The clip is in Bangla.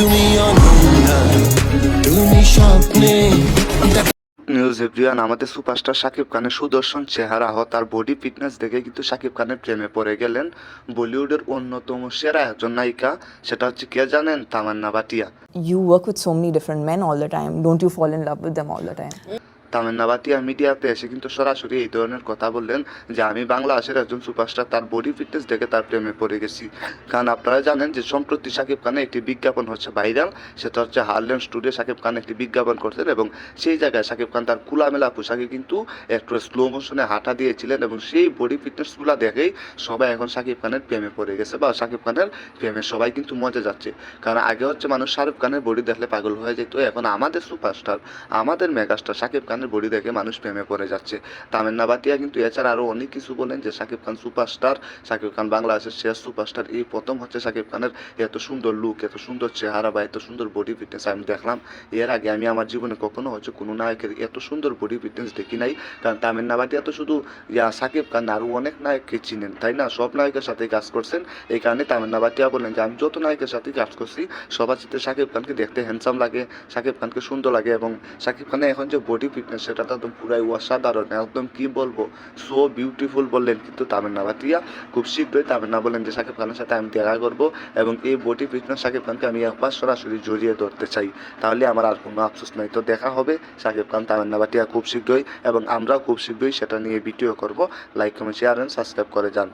তুমি অনন্যা তুমি স্বপ্নে। নিউজ এভরিওয়ান আমাদের সুপারস্টার শাকিব খানের সুদর্শন চেহারা হ তার বডি ফিটনেস দেখে কিন্তু শাকিব খানের প্রেমে পড়ে গেলেন বলিউডের অন্যতম সেরা একজন নায়িকা সেটা হচ্ছে কে জানেন? Tamannaah Bhatia you work with so many different men all the time don't you fall in love with them all the time? Tamannaah Bhatia মিডিয়াতে এসে কিন্তু সরাসরি এই ধরনের কথা বললেন যে আমি বাংলাদেশের একজন সুপারস্টার, তার বডি ফিটনেস দেখে তার প্রেমে পড়ে গেছি। কারণ আপনারা জানেন যে সম্প্রতি শাকিব খানের একটি বিজ্ঞাপন হচ্ছে ভাইরাল সেটা হচ্ছে হারলেন স্টুডিও শাকিব খান একটি বিজ্ঞাপন করছেন এবং সেই জায়গায় শাকিব খান তার খোলামেলা পোশাকে কিন্তু একটু স্লো মোশনে হাঁটা দিয়েছিলেন এবং সেই বডি ফিটনেসগুলো দেখেই সবাই এখন শাকিব খানের প্রেমে পড়ে গেছে বা শাকিব খানের প্রেমে সবাই কিন্তু মজা যাচ্ছে। কারণ আগে হচ্ছে মানুষ শাহরুখ খানের বডি দেখলে পাগল হয়ে যেত, এখন আমাদের সুপারস্টার আমাদের মেগাস্টার শাকিব খানের বডি দেখে মানুষ প্রেমে পড়ে যাচ্ছে। তামিন্না বাটিয়া কিন্তু এছাড়া আরও অনেক কিছু বলেন যে শাকিব খান সুপারস্টার। শাকিব খান বাংলাদেশের শেষ সুপারস্টার। এই প্রথম হচ্ছে শাকিব খানের এত সুন্দর লুক এত সুন্দর চেহারা বা এত সুন্দর বডি ফিটনেস আমি দেখলাম। এর আগে আমি আমার জীবনে কখনো হচ্ছে কোনো নায়কের এত সুন্দর বডি ফিটনেস দেখি নাই। কারণ তামিন্না বাটিয়া তো শুধু, ইয়া শাকিব খান আরও অনেক নায়ককে চিনেন, তাই না? সব নায়কের সাথে কাজ করছেন। এই কারণে তামিন্না বাটিয়া বলেন যে, আমি যত নায়কের সাথে কাজ করছি, সবার সাথে শাকিব খানকে দেখতে হ্যান্ডসাম লাগে শাকিব খানকে সুন্দর লাগে এবং শাকিব খানের এখন যে বডি ফিটনেস সেটা তো পুরাই অসাধারণ। একদম কি বলব? সো বিউটিফুল বললেন কিন্তু তামিন্না বাটিয়া খুব শীঘ্রই তামিন্না বলেন যে শাকিব খানের সাথে আমি দেখা করব এবং এই বডি ফিটনেস শাকিব খানকে আমি একবার সরাসরি জড়িয়ে ধরতে চাই। তাহলে আমার আর কোনো আফসোস নাই। তো দেখা হবে শাকিব খান তামিন্না বাটিয়া খুব শীঘ্রই এবং আমরাও খুব শীঘ্রই সেটা নিয়ে ভিডিও করব। Like comment share and subscribe করে যান।